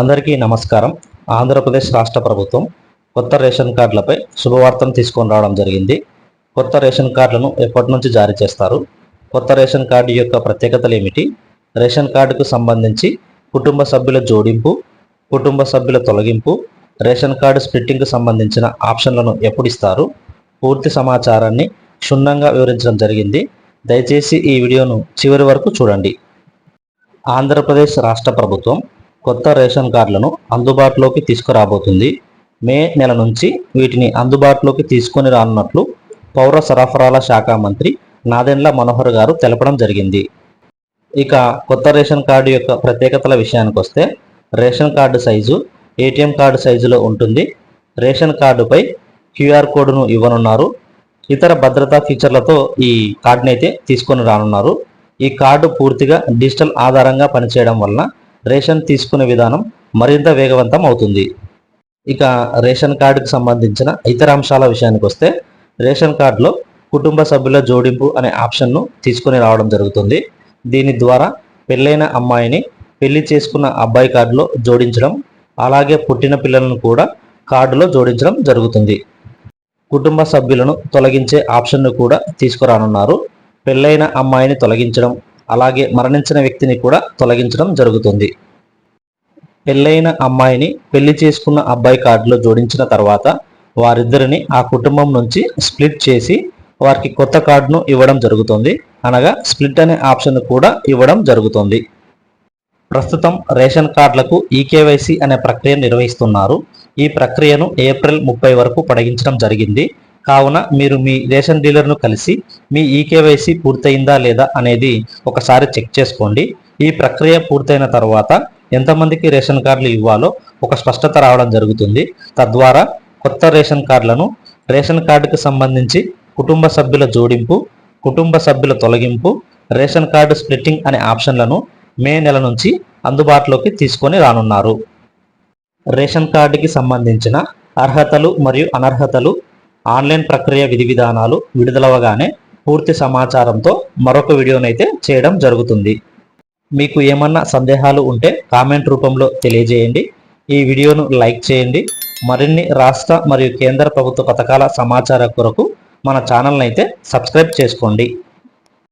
అందరికీ నమస్కారం. ఆంధ్రప్రదేశ్ రాష్ట్ర ప్రభుత్వం కొత్త రేషన్ కార్డులపై శుభవార్తను తీసుకొని రావడం జరిగింది. కొత్త రేషన్ కార్డులను ఎప్పటి నుంచి జారీ చేస్తారు? కొత్త రేషన్ కార్డు యొక్క ప్రత్యేకతలు ఏమిటి? రేషన్ కార్డుకు సంబంధించి కుటుంబ సభ్యుల జోడింపు కుటుంబ సభ్యుల తొలగింపు రేషన్ కార్డు స్ప్లిట్టింగ్కు సంబంధించిన ఆప్షన్లను ఎప్పుడు ఇస్తారు? పూర్తి సమాచారాన్ని క్షుణ్ణంగా వివరించడం జరిగింది. దయచేసి ఈ వీడియోను చివరి వరకు చూడండి. ఆంధ్రప్రదేశ్ రాష్ట్ర ప్రభుత్వం కొత్త రేషన్ కార్డులను అందుబాటులోకి తీసుకురాబోతుంది. మే నెల నుంచి వీటిని అందుబాటులోకి తీసుకొని రానున్నట్లు పౌర సరఫరాల శాఖ మంత్రి నాదెండ్ల మనోహర్ గారు తెలపడం జరిగింది. ఇక కొత్త రేషన్ కార్డు యొక్క ప్రత్యేకతల విషయానికి వస్తే ration card size ATM card సైజులో ఉంటుంది. రేషన్ కార్డుపై క్యూఆర్ కోడ్ను ఇవ్వనున్నారు. ఇతర భద్రతా ఫీచర్లతో ఈ కార్డునైతే తీసుకొని రానున్నారు. ఈ కార్డు పూర్తిగా డిజిటల్ ఆధారంగా పనిచేయడం వలన రేషన్ తీసుకునే విధానం మరింత వేగవంతం అవుతుంది. ఇక రేషన్ కార్డుకు సంబంధించిన ఇతర అంశాల విషయానికి వస్తే రేషన్ కార్డులో కుటుంబ సభ్యుల జోడింపు అనే ఆప్షన్ను తీసుకొని రావడం జరుగుతుంది. దీని ద్వారా పెళ్ళైన అమ్మాయిని పెళ్ళి చేసుకున్న అబ్బాయి కార్డులో జోడించడం అలాగే పుట్టిన పిల్లలను కూడా కార్డులో జోడించడం జరుగుతుంది. కుటుంబ సభ్యులను తొలగించే ఆప్షన్ను కూడా తీసుకురానున్నారు. పెళ్ళైన అమ్మాయిని తొలగించడం అలాగే మరణించిన వ్యక్తిని కూడా తొలగించడం జరుగుతుంది. పెళ్ళైన అమ్మాయిని పెళ్ళి చేసుకున్న అబ్బాయి కార్డులో జోడించిన తర్వాత వారిద్దరిని ఆ కుటుంబం నుంచి స్ప్లిట్ చేసి వారికి కొత్త కార్డును ఇవ్వడం జరుగుతుంది. అనగా స్ప్లిట్ అనే ఆప్షన్ కూడా ఇవ్వడం జరుగుతుంది. ప్రస్తుతం రేషన్ కార్డులకు ఈకేవైసీ అనే ప్రక్రియ నిర్వహిస్తున్నారు. ఈ ప్రక్రియను ఏప్రిల్ ముప్పై వరకు పొడిగించడం జరిగింది. కావున మీరు మీ రేషన్ డీలర్ను కలిసి మీ ఈకేవైసీ పూర్తయిందా లేదా అనేది ఒకసారి చెక్ చేసుకోండి. ఈ ప్రక్రియ పూర్తయిన తర్వాత ఎంతమందికి రేషన్ కార్డులు ఇవ్వాలో ఒక స్పష్టత రావడం జరుగుతుంది. తద్వారా కొత్త రేషన్ కార్డులను రేషన్ కార్డుకు సంబంధించి కుటుంబ సభ్యుల జోడింపు కుటుంబ సభ్యుల తొలగింపు రేషన్ కార్డు స్ప్లిట్టింగ్ అనే ఆప్షన్లను మే నెల నుంచి అందుబాటులోకి తీసుకొని రానున్నారు. రేషన్ కార్డుకి సంబంధించిన అర్హతలు మరియు అనర్హతలు ఆన్లైన్ ప్రక్రియ విధి విధానాలు విడుదలవగానే పూర్తి సమాచారంతో మరొక వీడియోనైతే చేయడం జరుగుతుంది. మీకు ఏమన్నా సందేహాలు ఉంటే కామెంట్ రూపంలో తెలియజేయండి. ఈ వీడియోను లైక్ చేయండి. మరిన్ని రాష్ట్ర మరియు కేంద్ర ప్రభుత్వ పథకాల సమాచారం కొరకు మన ఛానల్ని అయితే సబ్స్క్రైబ్ చేసుకోండి.